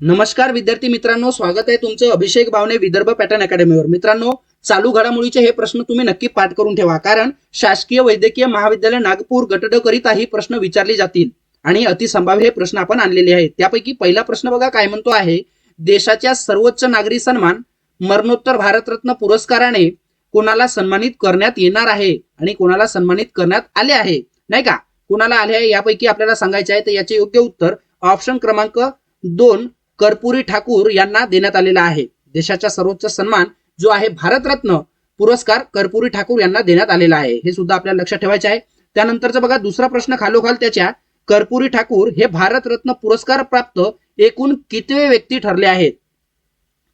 नमस्कार विद्यार्थी मित्रांनो स्वागत आहे तुमचं अभिषेक भावने विदर्भ पॅटर्न अकॅडमीवर. मित्रांनो चालू घडामोडीचे हे प्रश्न तुम्ही नक्की पाठ करून ठेवा कारण शासकीय वैद्यकीय महाविद्यालय नागपूर गटड करिता ही प्रश्न विचारले जातील. आणि अतिसंभाव्य हे प्रश्न आपण आणलेले आहेत. त्यापैकी पहिला प्रश्न बघा काय म्हणतो आहे? देशाच्या सर्वोच्च नागरी सन्मान मरणोत्तर भारतरत्न पुरस्काराने कोणाला सन्मानित करण्यात येणार आहे? आणि कोणाला सन्मानित करण्यात आले आहे? नाही का? कोणाला आले आहे यापैकी आपल्याला सांगायचे आहे तर याचे योग्य उत्तर ऑप्शन क्रमांक दोन कर्पुरी ठाकूर यांना देण्यात आलेला आहे. देशाचा सर्वोच्च सन्मान जो आहे भारतरत्न पुरस्कार कर्पुरी ठाकूर यांना देण्यात आलेला आहे. हे सुद्धा आपल्याला लक्षात ठेवायचे आहे. त्यानंतरचा बघा दुसरा प्रश्न खालोखाल त्याच्या. कर्पुरी ठाकूर हे भारतरत्न पुरस्कार प्राप्त एकूण कितवे व्यक्ती ठरले आहेत?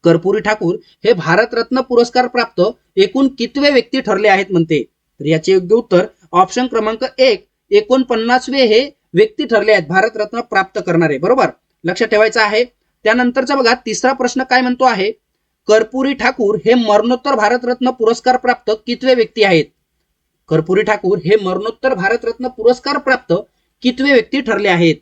कर्पुरी ठाकूर हे भारतरत्न पुरस्कार प्राप्त एकूण कितवे व्यक्ती ठरले आहेत म्हणते? तर याचे योग्य उत्तर ऑप्शन क्रमांक एक एकोणपन्नासवे हे व्यक्ती ठरले आहेत भारतरत्न प्राप्त करणारे. बरोबर? लक्षात ठेवायचं आहे. त्यानंतरचा बघा तिसरा प्रश्न काय म्हणतो आहे? कर्पुरी ठाकूर हे मरणोत्तर भारतरत्न पुरस्कार प्राप्त कितवे व्यक्ती आहेत? कर्पुरी ठाकूर हे मरणोत्तर भारतरत्न पुरस्कार प्राप्त कितवे व्यक्ती ठरले आहेत?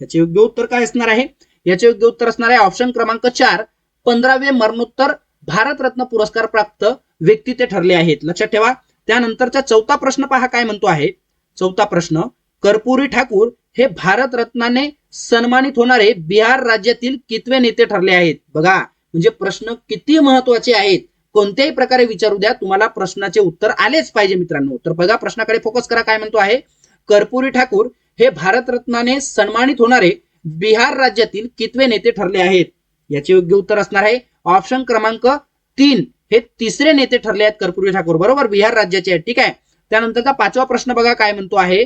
याचे योग्य उत्तर काय असणार आहे? याचे योग्य उत्तर असणार आहे ऑप्शन क्रमांक चार. पंधरावे मरणोत्तर भारतरत्न पुरस्कार प्राप्त व्यक्ती ते ठरले आहेत. लक्षात ठेवा. त्यानंतरचा चौथा प्रश्न पहा काय म्हणतो आहे? चौथा प्रश्न कर्पुरी ठाकूर हे भारतरत्नाने सन्मानित होणारे बिहार राज्यातील कितवे नेते ठरले आहेत? बघा म्हणजे प्रश्न किती महत्त्वाचे आहेत? कोणत्याही प्रकारे विचारू द्या तुम्हाला प्रश्नाचे उत्तर आलेच पाहिजे मित्रांनो. तर बघा प्रश्नाकडे फोकस करा काय म्हणतो आहे. कर्पुरी ठाकूर हे भारतरत्नाने सन्मानित होणारे बिहार राज्यातील कितवे नेते ठरले आहेत? याचे योग्य उत्तर असणार आहे. ऑप्शन क्रमांक तीन हे तिसरे नेते ठरले आहेत कर्पुरी ठाकूर. बरोबर? बिहार राज्याचे आहेत. ठीक आहे. त्यानंतरचा पाचवा प्रश्न बघा काय म्हणतो आहे.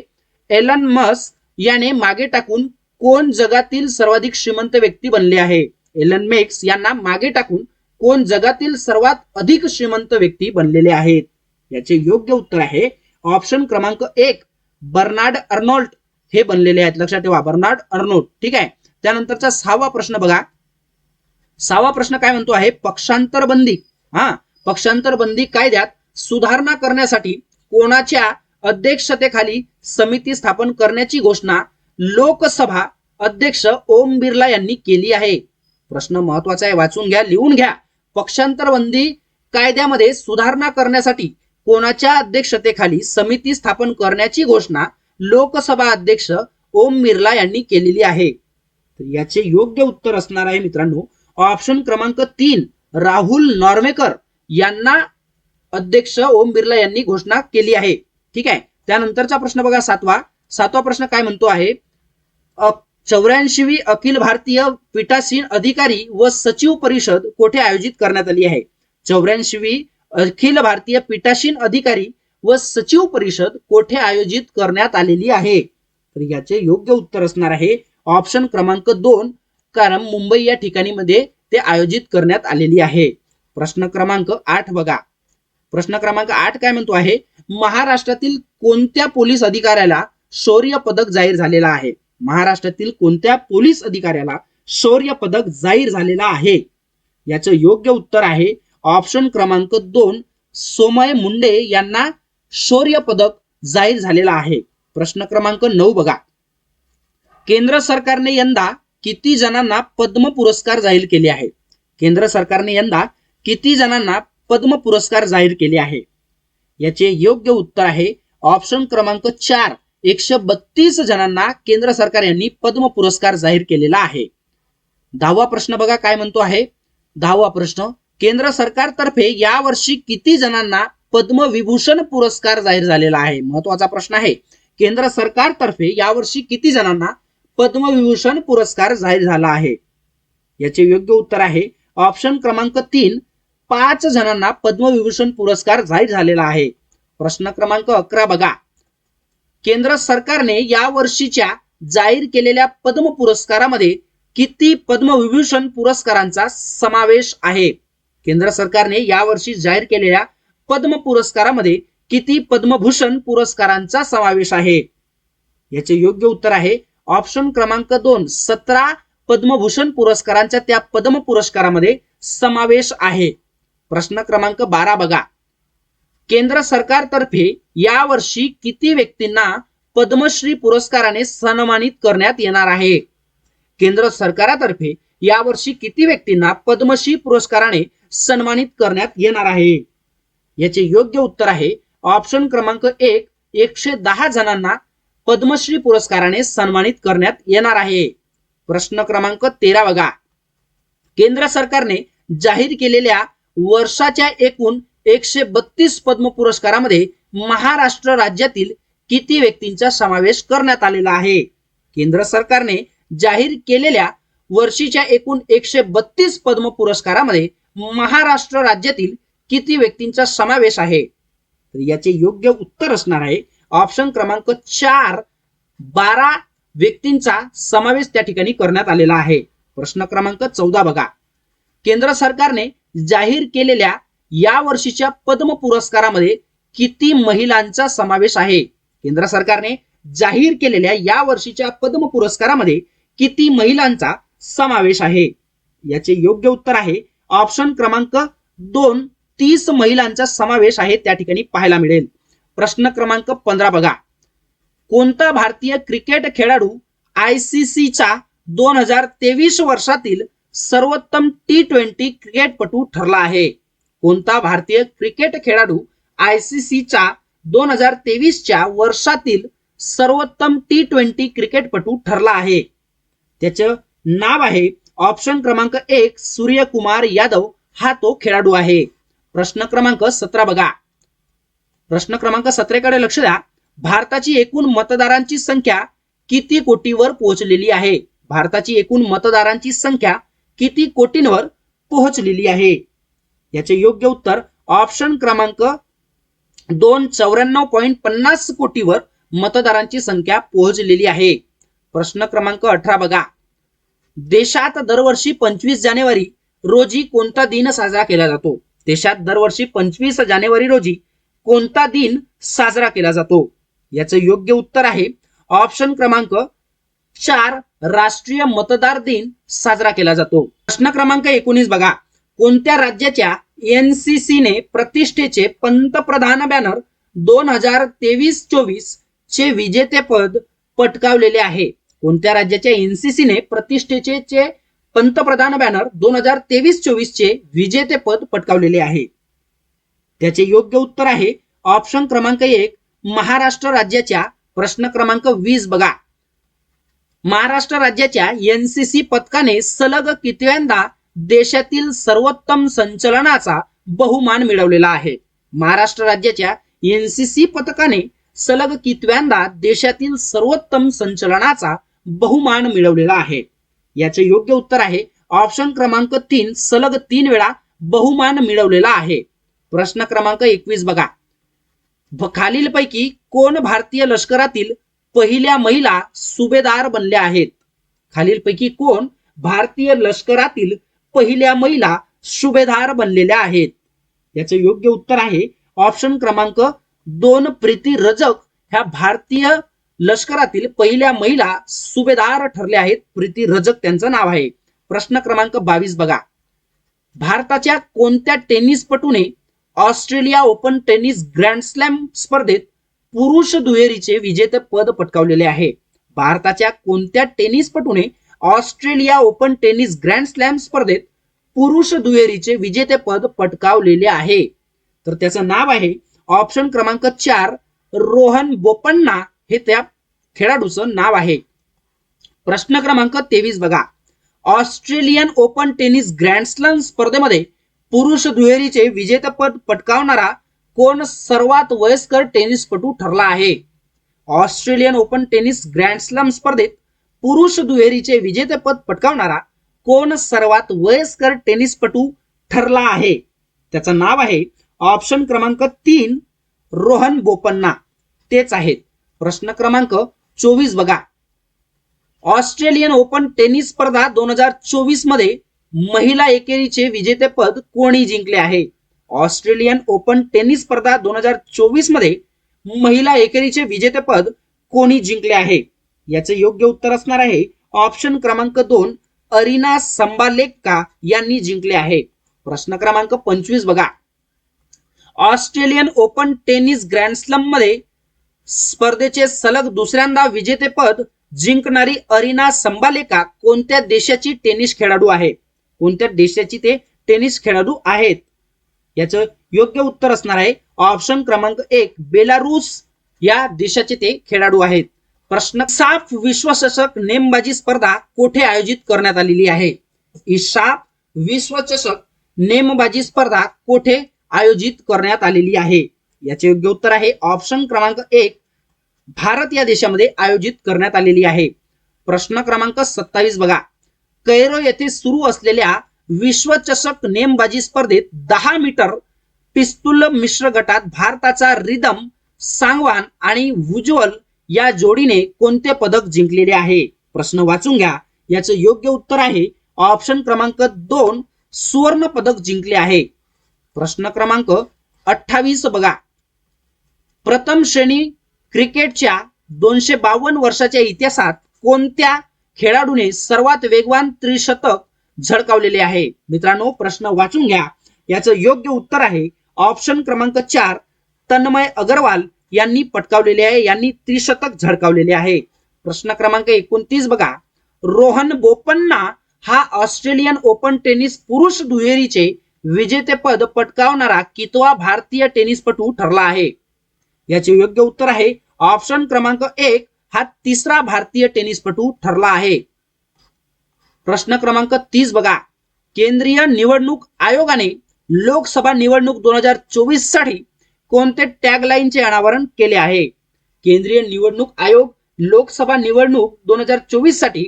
एलन मस्क याने मागे टाकून कोण जगातील सर्वाधिक श्रीमंत व्यक्ती बनले आहे? एलन मेक्स यांना मागे टाकून कोण जगातील सर्वात अधिक श्रीमंत व्यक्ती बनलेले आहेत? याचे योग्य उत्तर आहे ऑप्शन क्रमांक एक बर्नार्ड अर्नोल्ट हे बनलेले आहेत. लक्षात ठेवा बर्नार्ड अर्नोल्ट. ठीक आहे? त्यानंतरचा सहावा प्रश्न बघा. सहावा प्रश्न काय म्हणतो आहे? पक्षांतर बंदी हा पक्षांतर बंदी कायद्यात सुधारणा करण्यासाठी कोणाच्या अध्यक्षतेखाली समिती स्थापन करण्याची घोषणा लोकसभा अध्यक्ष ओम बिर्ला यांनी केली आहे. प्रश्न महत्त्वाचा आहे वाचून घ्या लिहून घ्या. पक्षांतर बंदी कायद्यामध्ये सुधारणा करण्यासाठी कोणाच्या अध्यक्षतेखाली समिती स्थापन करण्याची घोषणा लोकसभा अध्यक्ष ओम बिर्ला यांनी केलेली आहे. तर याचे योग्य उत्तर असणार आहे मित्रांनो. ऑप्शन क्रमांक तीन राहुल नॉर्वेकर यांना अध्यक्ष ओम बिर्ला यांनी घोषणा केली आहे. ठीक आहे? त्यानंतरचा प्रश्न बघा सातवा. सातवा प्रश्न काय म्हणतो आहे? चौऱ्याऐंशीवी अखिल भारतीय पीठासीन अधिकारी व सचिव परिषद कोठे आयोजित करण्यात आली आहे? चौऱ्याऐंशीवी अखिल भारतीय पीठासीन अधिकारी व सचिव परिषद कोठे आयोजित करण्यात आलेली आहे? तर याचे योग्य उत्तर असणार आहे. ऑप्शन क्रमांक दोन कारण मुंबई या ठिकाणी मध्ये ते आयोजित करण्यात आलेली आहे. प्रश्न क्रमांक आठ बघा. प्रश्न क्रमांक आठ काय म्हणतो आहे? महाराष्ट्रातील कोणत्या पोलीस अधिकाऱ्याला शौर्य पदक जाहीर झालेला आहे? महाराष्ट्रातील कोणत्या पोलीस अधिकाऱ्याला शौर्य पदक जाहीर झालेला आहे? याचं योग्य उत्तर आहे ऑप्शन क्रमांक दोन सोमय मुंडे यांना शौर्य पदक जाहीर झालेला आहे. प्रश्न क्रमांक नऊ बघा. केंद्र सरकारने यंदा किती जणांना पद्म पुरस्कार जाहीर केले आहे? केंद्र सरकारने यंदा किती जणांना पद्म पुरस्कार जाहीर केले आहे? याचे योग्य उत्तर आहे. ऑप्शन क्रमांक चार. एकशे बत्तीस जणांना केंद्र सरकार यांनी पद्म पुरस्कार जाहीर केलेला आहे. दहावा प्रश्न बघा काय म्हणतो आहे. दहावा प्रश्न केंद्र सरकारतर्फे यावर्षी किती जणांना पद्मविभूषण पुरस्कार जाहीर झालेला आहे? महत्त्वाचा प्रश्न आहे. केंद्र सरकारतर्फे यावर्षी किती जणांना पद्मविभूषण पुरस्कार जाहीर झाला आहे? याचे योग्य उत्तर आहे. ऑप्शन क्रमांक तीन. पाच जणांना पद्मविभूषण पुरस्कार जाहीर झालेला आहे. प्रश्न क्रमांक अकरा बघा. केंद्र सरकारने या वर्षीच्या जाहीर केलेल्या पद्म पुरस्कारामध्ये किती पद्मविभूषण पुरस्कारांचा समावेश आहे? केंद्र सरकारने यावर्षी जाहीर केलेल्या पद्म पुरस्कारामध्ये किती पद्मभूषण पुरस्कारांचा समावेश आहे? याचे योग्य उत्तर आहे ऑप्शन क्रमांक दोन सतरा पद्मभूषण पुरस्कारांचा त्या पद्म पुरस्कारामध्ये समावेश आहे. प्रश्न क्रमांक बारा बघा. केंद्र सरकारतर्फे यावर्षी किती व्यक्तींना पद्मश्री पुरस्काराने सन्मानित करण्यात येणार आहे? केंद्र सरकारातर्फे यावर्षी किती व्यक्तींना पद्मश्री पुरस्काराने सन्मानित करण्यात येणार आहे? याचे योग्य उत्तर आहे ऑप्शन क्रमांक एक एकशे दहा जणांना पद्मश्री पुरस्काराने सन्मानित करण्यात येणार आहे. प्रश्न क्रमांक तेरा बघा. केंद्र सरकारने जाहीर केलेल्या वर्षाच्या एकूण एकशे बत्तीस पद्म पुरस्कारामध्ये महाराष्ट्र राज्यातील किती व्यक्तींचा समावेश करण्यात आलेला आहे? केंद्र सरकारने जाहीर केलेल्या वर्षीच्या एकूण एकशे बत्तीस पद्म पुरस्कारामध्ये महाराष्ट्र राज्यातील किती व्यक्तींचा समावेश आहे? तर याचे योग्य उत्तर असणार आहे. ऑप्शन क्रमांक चार बारा व्यक्तींचा समावेश त्या ठिकाणी करण्यात आलेला आहे. प्रश्न क्रमांक चौदा बघा. केंद्र सरकारने जाहीर केलेल्या या वर्षीच्या पद्म पुरस्कारामध्ये किती महिलांचा समावेश आहे? केंद्र सरकारने जाहीर केलेल्या या वर्षीच्या पद्म पुरस्कारामध्ये किती महिलांचा समावेश आहे? याचे योग्य उत्तर आहे ऑप्शन क्रमांक दोन तीस महिलांचा समावेश आहे त्या ठिकाणी पाहायला मिळेल. प्रश्न क्रमांक पंधरा बघा. कोणता भारतीय क्रिकेट खेळाडू आय सी सीच्या दोन हजार तेवीस वर्षातील सर्वोत्तम टी ट्वेंटी क्रिकेटपटू ठरला आहे. कोणता भारतीय क्रिकेट खेळाडू आयसीसीच्या दोन हजार तेवीसच्या वर्षातील सर्वोत्तम टी ट्वेंटी क्रिकेटपटू ठरला आहे? त्याचं नाव आहे ऑप्शन क्रमांक एक सूर्यकुमार यादव. हा तो खेळाडू आहे. प्रश्न क्रमांक सतरा बघा. प्रश्न क्रमांक सतराकडे लक्ष द्या. भारताची एकूण मतदारांची संख्या किती कोटीवर पोहोचलेली आहे? भारताची एकूण मतदारांची संख्या किती कोटींवर पोहोचलेली आहे? याचे योग्य उत्तर ऑप्शन क्रमांक दोन चौऱ्याण्णव पॉईंट पन्नास कोटीवर मतदारांची संख्या पोहोचलेली आहे. प्रश्न क्रमांक अठरा बघा. देशात दरवर्षी पंचवीस जानेवारी रोजी कोणता दिन साजरा केला जातो? देशात दरवर्षी पंचवीस जानेवारी रोजी कोणता दिन साजरा केला जातो? याचं योग्य उत्तर आहे ऑप्शन क्रमांक चार राष्ट्रीय मतदार दिन साजरा केला जातो. प्रश्न क्रमांक एकोणीस बघा. कोणत्या राज्याच्या एनसीसीने प्रतिष्ठेचे पंतप्रधान बॅनर दोन हजार तेवीस चोवीस चे विजेतेपद पटकावलेले आहे? कोणत्या राज्याच्या एनसीसीने प्रतिष्ठेचे चे पंतप्रधान बॅनर दोन हजार तेवीस चोवीस चे विजेतेपद पटकावलेले आहे? त्याचे योग्य उत्तर आहे. ऑप्शन क्रमांक एक महाराष्ट्र राज्याच्या प्रश्न क्रमांक वीस बघा. महाराष्ट्र राज्याच्या एनसीसी पथकाने सलग कितव्यांदा देशातील सर्वोत्तम संचलनाचा बहुमान मिळवलेला आहे. महाराष्ट्र राज्याच्या एनसीसी पथकाने सलग कितव्यांदा देशातील सर्वोत्तम संचलनाचा बहुमान मिळवलेला आहे. याचे योग्य उत्तर आहे ऑप्शन क्रमांक तीन सलग तीन वेळा बहुमान मिळवलेला आहे. प्रश्न क्रमांक एकवीस बघा. खालीलपैकी कोण भारतीय लष्करातील पहिल्या महिला सुभेदार बनल्या आहेत. खालीलपैकी कोण भारतीय लष्करातील पहिल्या महिला सुभेदार बनलेल्या आहेत? याचं योग्य उत्तर आहे ऑप्शन क्रमांक दोन प्रीती रजक. ह्या भारतीय लष्करातील पहिल्या महिला सुभेदार ठरल्या आहेत. प्रीती रजक त्यांचं नाव आहे. प्रश्न क्रमांक बावीस बघा. भारताच्या कोणत्या टेनिसपटूने Australia Open tennis Grand Slam स्पर्धेत पुरुष दुहेरीचे विजेते पद पटकावलेले आहे. भारताच्या कोणत्या टेनिसपटूने Australia Open tennis Grand Slam स्पर्धेत पुरुष दुहेरीचे विजेते पद पटकावलेले आहे. तर त्याचं नाव आहे ऑप्शन क्रमांक चार रोहन बोपन्ना. हे त्या खेळाडूचं नाव आहे. प्रश्न क्रमांक तेवीस बघा. Australian Open tennis Grand Slam स्पर्धेमध्ये पुरुष दुहेरीचे विजेतेपद पटकावणारा कोण सर्वात वयस्कर टेनिसपटू ठरला आहे? Australian Open tennis Grand Slam स्पर्धेत पुरुष दुहेरीचे विजेतेपद पटकावणारा कोण सर्वात वयस्कर टेनिसपटू ठरला आहे? त्याचं नाव आहे ऑप्शन क्रमांक तीन रोहन बोपन्ना. तेच आहेत. प्रश्न क्रमांक चोवीस बघा. ऑस्ट्रेलियन ओपन टेनिस स्पर्धा दोन हजार चोवीसमध्ये महिला एकेरीचे विजेतेपद कोणी जिंकले आहे? ऑस्ट्रेलियन ओपन टेनिस स्पर्धा दोन हजार चोवीसमध्ये महिला एकेरीचे विजेतेपद कोणी जिंकले आहे? याचे योग्य उत्तर असणार आहे ऑप्शन क्रमांक दोन अरिना संबालेक्का यांनी जिंकले आहे. प्रश्न क्रमांक पंचवीस बघा. ऑस्ट्रेलियन ओपन टेनिस ग्रँडस्लममध्ये स्पर्धेचे सलग दुसऱ्यांदा विजेतेपद जिंकणारी अरिना संबालेका कोणत्या देशाची टेनिस खेळाडू आहे? कोणत्या देशाची ते टेनिस खेळाडू आहेत? याचं योग्य उत्तर असणार आहे. ऑप्शन क्रमांक एक बेलारूस या देशाचे ते खेळाडू आहेत. प्रश्न साफ विश्वचषक नेमबाजी स्पर्धा कोठे आयोजित करण्यात आलेली आहे? ही साफ विश्वचषक नेमबाजी स्पर्धा कोठे आयोजित करण्यात आलेली आहे? याचे योग्य उत्तर आहे. ऑप्शन क्रमांक एक भारत या देशामध्ये आयोजित करण्यात आलेली आहे. प्रश्न क्रमांक सत्तावीस बघा. कैरो येथे सुरू असलेल्या विश्वचषक नेमबाजी स्पर्धेत दहा मीटर पिस्तुल मिश्र गटात भारताचा रिदम सांगवान आणि उज्ज्वल या जोडीने कोणते पदक जिंकलेले आहे? प्रश्न वाचून घ्या. याचं योग्य उत्तर आहे ऑप्शन क्रमांक दोन सुवर्ण पदक जिंकले आहे. प्रश्न क्रमांक अठ्ठावीस बघा. प्रथम श्रेणी क्रिकेटच्या दोनशे बावन्न वर्षाच्या इतिहासात कोणत्या खेळाडूने सर्वात वेगवान त्रिशतक झळकावलेले आहे. मित्रांनो प्रश्न वाचून घ्या. याचं योग्य उत्तर आहे ऑप्शन क्रमांक चार तन्मय अगरवाल यांनी पटकावलेले आहे. यांनी त्रिशतक झळकावलेले आहे. प्रश्न क्रमांक एकोणतीस बघा. रोहन बोपन्ना हा ऑस्ट्रेलियन ओपन टेनिस पुरुष दुहेरीचे विजेतेपद पटकावणारा कितवा भारतीय टेनिसपटू ठरला आहे? याचे योग्य उत्तर आहे. ऑप्शन क्रमांक एक हा तिसरा भारतीय टेनिसपटू ठरला आहे. प्रश्न क्रमांक तीस बघा. केंद्रीय निवडणूक आयोगाने लोकसभा निवडणूक दोन हजार चोवीससाठी कोणते टॅगलाईनचे अनावरण केले आहे? केंद्रीय निवडणूक आयोग लोकसभा निवडणूक दोन हजार चोवीससाठी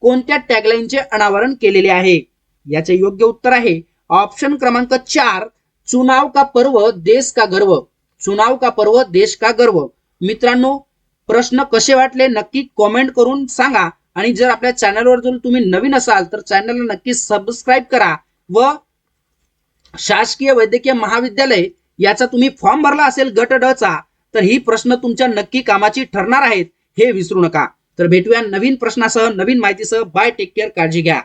कोणत्या टॅगलाईनचे अनावरण केलेले आहे? याचे योग्य उत्तर आहे ऑप्शन क्रमांक चार चुनाव का पर्व देश का गर्व. चुनाव का पर्व देश का गर्व. मित्रांनो प्रश्न कसे वाटले नक्की कॉमेंट करून सांगा. आणि जर आपल्या चॅनलवर जर तुम्ही नवीन असाल तर चॅनलला नक्की सबस्क्राईब करा व शासकीय वैद्यकीय महाविद्यालय याचा तुम्ही फॉर्म भरला असेल गट ड चा तर ही प्रश्न तुमच्या नक्की कामाची ठरणार आहेत हे विसरू नका. तर भेटूया नवीन प्रश्नासह नवीन माहितीसह. बाय टेक केअर काळजी घ्या.